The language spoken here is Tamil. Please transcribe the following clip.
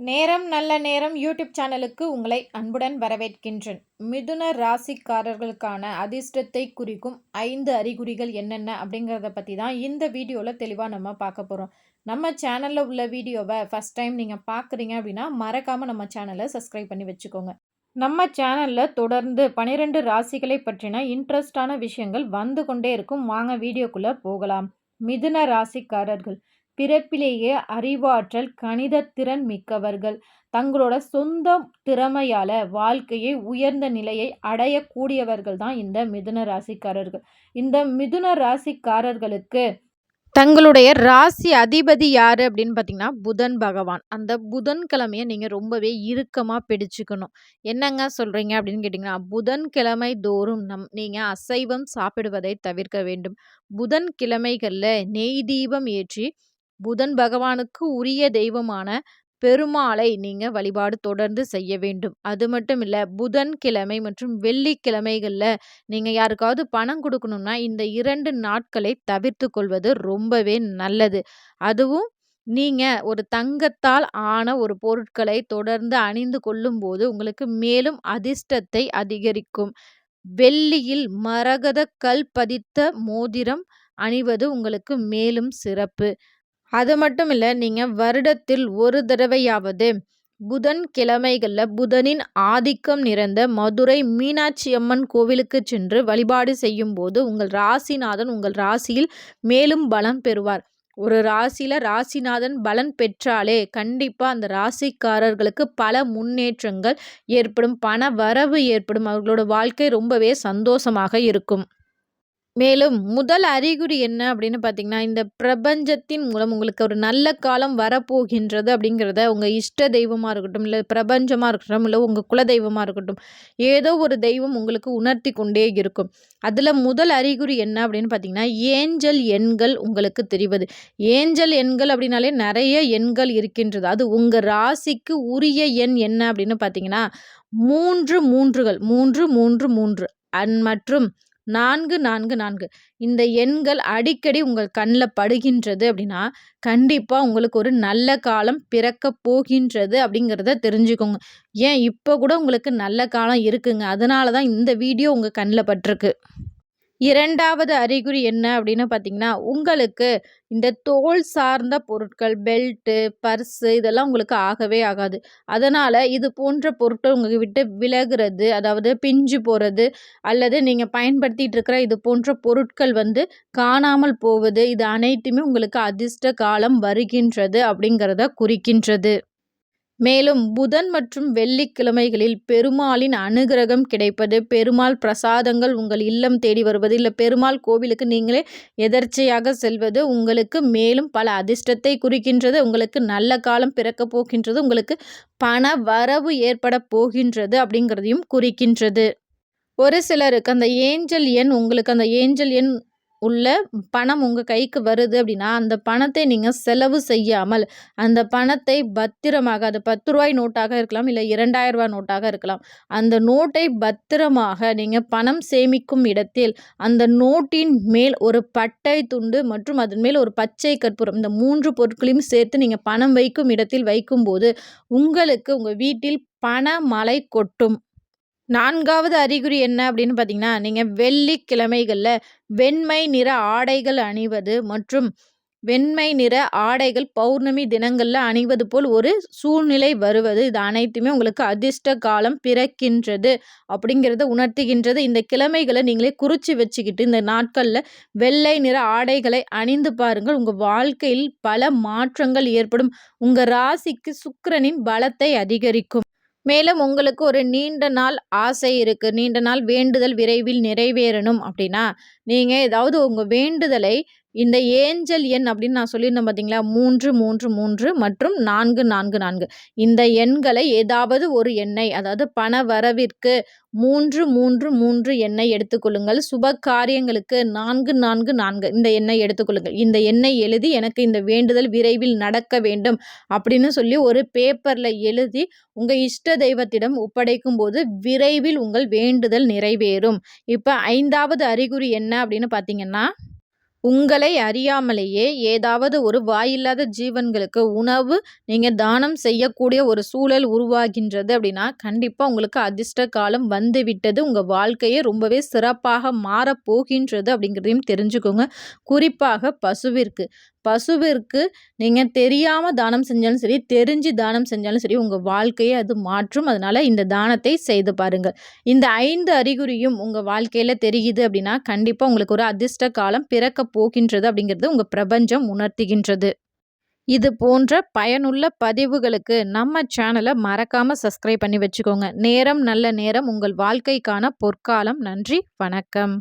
நேரம் நல்ல நேரம் யூடியூப் சேனலுக்கு உங்களை அன்புடன் வரவேற்கின்றேன். மிதுன ராசிக்காரர்களுக்கான அதிர்ஷ்டத்தை குறிக்கும் ஐந்து அறிகுறிகள் என்னென்ன அப்படிங்கிறத பற்றி தான் இந்த வீடியோவில் தெளிவாக நம்ம பார்க்க போகிறோம் நம்ம சேனலில் உள்ள வீடியோவை ஃபஸ்ட் டைம் நீங்கள் பார்க்குறீங்க அப்படின்னா மறக்காமல் நம்ம சேனலை சப்ஸ்கிரைப் பண்ணி வச்சுக்கோங்க. நம்ம சேனலில் தொடர்ந்து பனிரெண்டு ராசிகளை பற்றின இன்ட்ரெஸ்டான விஷயங்கள் வந்து கொண்டே இருக்கும். வாங்க வீடியோக்குள்ளே போகலாம். மிதுன ராசிக்காரர்கள். பிறப்பிலேயே அறிவாற்றல் கணித திறன் மிக்கவர்கள். தங்களோட சொந்த திறமையால வாழ்க்கையை உயர்ந்த நிலையை அடையக்கூடியவர்கள் தான் இந்த மிதுன ராசிக்காரர்கள். இந்த மிதுன ராசிக்காரர்களுக்கு தங்களுடைய ராசி அதிபதி யார் அப்படின்னு பார்த்தீங்கன்னா புதன் பகவான். அந்த புதன்கிழமையை நீங்கள் ரொம்பவே இறுக்கமாக பிடிச்சுக்கணும். என்னங்க சொல்கிறீங்க அப்படின்னு கேட்டிங்கன்னா புதன்கிழமை தோறும் நம் நீங்கள் அசைவம் சாப்பிடுவதை தவிர்க்க வேண்டும். புதன் கிழமைகளில் நெய் தீபம் ஏற்றி புதன் பகவானுக்கு உரிய தெய்வமான பெருமாளை நீங்க வழிபாடு தொடர்ந்து செய்ய வேண்டும். அது மட்டும் இல்ல புதன்கிழமை மற்றும் வெள்ளிக்கிழமைகள்ல நீங்க யாருக்காவது பணம் கொடுக்கணும்னா இந்த இரண்டு நாட்களை தவிர்த்து கொள்வது ரொம்பவே நல்லது. அதுவும் நீங்க ஒரு தங்கத்தால் ஆன ஒரு பொருட்களை தொடர்ந்து அணிந்து கொள்ளும்போது உங்களுக்கு மேலும் அதிர்ஷ்டத்தை அதிகரிக்கும். வெள்ளியில் மரகத கல் பதித்த மோதிரம் அணிவது உங்களுக்கு மேலும் சிறப்பு. அது மட்டும் இல்லை நீங்கள் வருடத்தில் ஒரு தடவையாவது புதன் கிழமைகளில் புதனின் ஆதிக்கம் நிறைந்த மதுரை மீனாட்சி அம்மன் கோவிலுக்கு சென்று வழிபாடு செய்யும் போது உங்கள் ராசிநாதன் உங்கள் ராசியில் மேலும் பலம் பெறுவார். ஒரு ராசியில் ராசிநாதன் பலன் பெற்றாலே கண்டிப்பாக அந்த ராசிக்காரர்களுக்கு பல முன்னேற்றங்கள் ஏற்படும் பண வரவு ஏற்படும் அவர்களோட வாழ்க்கை ரொம்பவே சந்தோஷமாக இருக்கும். மேலும் முதல் அறிகுறி என்ன அப்படின்னு பார்த்தீங்கன்னா இந்த பிரபஞ்சத்தின் மூலம் உங்களுக்கு ஒரு நல்ல காலம் வரப்போகின்றது அப்படிங்கிறத உங்கள் இஷ்ட தெய்வமாக இருக்கட்டும் இல்லை பிரபஞ்சமாக இருக்கட்டும் இல்லை உங்கள் குல தெய்வமாக இருக்கட்டும் ஏதோ ஒரு தெய்வம் உங்களுக்கு உணர்த்தி கொண்டே இருக்கும். அதில் முதல் அறிகுறி என்ன அப்படின்னு பார்த்தீங்கன்னா ஏஞ்சல் எண்கள் உங்களுக்கு தெரிவது. ஏஞ்சல் எண்கள் அப்படின்னாலே நிறைய எண்கள் இருக்கின்றது. அது உங்கள் ராசிக்கு உரிய எண் என்ன அப்படின்னு பார்த்தீங்கன்னா மூன்று மூன்றுகள் மூன்று மூன்று மூன்று அன் மற்றும் நான்கு நான்கு நான்கு. இந்த எண்கள் அடிக்கடி உங்கள் கண்ணில் படுகின்றது அப்படின்னா கண்டிப்பாக உங்களுக்கு ஒரு நல்ல காலம் பிறக்க போகின்றது அப்படிங்கிறத தெரிஞ்சுக்கோங்க. ஏன்? இப்போ கூட உங்களுக்கு நல்ல காலம் இருக்குங்க. அதனால தான் இந்த வீடியோ உங்கள் கண்ணில் பட்டிருக்கு. இரண்டாவது அறிகுறி என்ன அப்படின்னு பார்த்தீங்கன்னா உங்களுக்கு இந்த தோல் சார்ந்த பொருட்கள் பெல்ட்டு பர்ஸு இதெல்லாம் உங்களுக்கு ஆகவே ஆகாது. அதனால் இது போன்ற பொருட்கள் உங்களுக்கு விட்டு விலகிறது அதாவது பிஞ்சு போகிறது அல்லது நீங்கள் பயன்படுத்திகிட்டு இருக்கிற இது போன்ற பொருட்கள் வந்து காணாமல் போவது இது அனைத்துமே உங்களுக்கு அதிர்ஷ்ட காலம் வருகின்றது அப்படிங்கிறத குறிக்கின்றது. மேலும் புதன் மற்றும் வெள்ளிக்கிழமைகளில் பெருமாளின் அனுகிரகம் கிடைப்பது பெருமாள் பிரசாதங்கள் உங்கள் இல்லம் தேடி வருவது இல்லை பெருமாள் கோவிலுக்கு நீங்களே எதர்ச்சையாக செல்வது உங்களுக்கு மேலும் பல அதிர்ஷ்டத்தை குறிக்கின்றது உங்களுக்கு நல்ல காலம் பிறக்கப் போகின்றது உங்களுக்கு பண வரவு ஏற்பட போகின்றது அப்படிங்கிறதையும் குறிக்கின்றது. ஒரு சிலருக்கு அந்த ஏஞ்சல் எண் உங்களுக்கு அந்த ஏஞ்சல் எண் உள்ள பணம் உங்கள் கைக்கு வருது அப்படின்னா அந்த பணத்தை நீங்கள் செலவு செய்யாமல் அந்த பணத்தை பத்திரமாக அது பத்து ரூபாய் நோட்டாக இருக்கலாம் இல்லை இரண்டாயிரம் ரூபாய் நோட்டாக இருக்கலாம் அந்த நோட்டை பத்திரமாக நீங்கள் பணம் சேமிக்கும் இடத்தில் அந்த நோட்டின் மேல் ஒரு பட்டை துண்டு மற்றும் அதன் மேல் ஒரு பச்சை கற்பூரம் இந்த மூன்று பொருட்களையும் சேர்த்து நீங்கள் பணம் வைக்கும் இடத்தில் வைக்கும்போது உங்களுக்கு உங்கள் வீட்டில் பண மழை கொட்டும். நான்காவது அறிகுறி என்ன அப்படின்னு பார்த்தீங்கன்னா நீங்கள் வெள்ளிக்கிழமைகளில் வெண்மை நிற ஆடைகள் அணிவது மற்றும் வெண்மை நிற ஆடைகள் பௌர்ணமி தினங்களில் அணிவது போல் ஒரு சூழ்நிலை வருவது. இது அனைத்துமே உங்களுக்கு அதிர்ஷ்ட காலம் பிறக்கின்றது அப்படிங்கிறத உணர்த்துகின்றது. இந்த கிழமைகளை நீங்களே குறித்து வச்சுக்கிட்டு இந்த நாட்களில் வெள்ளை நிற ஆடைகளை அணிந்து பாருங்கள். உங்கள் வாழ்க்கையில் பல மாற்றங்கள் ஏற்படும். உங்கள் ராசிக்கு சுக்கிரனின் பலத்தை அதிகரிக்கும். மேலும் உங்களுக்கு ஒரு நீண்ட நாள் ஆசை இருக்குது நீண்ட நாள் வேண்டுதல் விரைவில் நிறைவேறணும் அப்படின்னா நீங்கள் ஏதாவது உங்கள் வேண்டுதலை இந்த ஏஞ்சல் எண் அப்படின்னு நான் சொல்லியிருந்தேன் பார்த்தீங்களா மூன்று மூன்று மூன்று மற்றும் நான்கு நான்கு நான்கு. இந்த எண்களை ஏதாவது ஒரு எண்ணை அதாவது பண வரவிற்கு மூன்று மூன்று மூன்று எண்ணை எடுத்துக்கொள்ளுங்கள். சுப காரியங்களுக்கு நான்கு நான்கு நான்கு இந்த எண்ணை எடுத்துக்கொள்ளுங்கள். இந்த எண்ணை எழுதி எனக்கு இந்த வேண்டுதல் விரைவில் நடக்க வேண்டும் அப்படின்னு சொல்லி ஒரு பேப்பரில் எழுதி உங்கள் இஷ்ட தெய்வத்திடம் ஒப்படைக்கும் போது விரைவில் உங்கள் வேண்டுதல் நிறைவேறும். இப்போ ஐந்தாவது அறிகுறி என்ன அப்படின்னு பார்த்தீங்கன்னா உங்களை அறியாமலேயே ஏதாவது ஒரு வாயில்லாத ஜீவன்களுக்கு உணவு நீங்கள் தானம் செய்யக்கூடிய ஒரு சூழல் உருவாகின்றது அப்படின்னா கண்டிப்பாக உங்களுக்கு அதிர்ஷ்ட காலம் வந்து விட்டது. உங்கள் வாழ்க்கையே ரொம்பவே சிறப்பாக மாறப்போகின்றது அப்படிங்கிறதையும் தெரிஞ்சுக்கோங்க. குறிப்பாக பசுவிற்கு. பசுவிற்கு நீங்கள் தெரியாமல் தானம் செஞ்சாலும் சரி தெரிஞ்சு தானம் செஞ்சாலும் சரி உங்கள் வாழ்க்கையை அது மாற்றும். அதனால் இந்த தானத்தை செய்து பாருங்கள். இந்த ஐந்து அறிகுறியும் உங்கள் வாழ்க்கையில் தெரியுது அப்படின்னா கண்டிப்பாக உங்களுக்கு ஒரு அதிர்ஷ்ட காலம் பிறக்க போகின்றது அப்படிங்கிறது உங்கள் பிரபஞ்சம் உணர்த்துகின்றது. இது போன்ற பயனுள்ள பதிவுகளுக்கு நம்ம சேனலை மறக்காமல் சப்ஸ்கிரைப் பண்ணி வச்சுக்கோங்க. நேரம் நல்ல நேரம் உங்கள் வாழ்க்கைக்கான பொற்காலம். நன்றி வணக்கம்.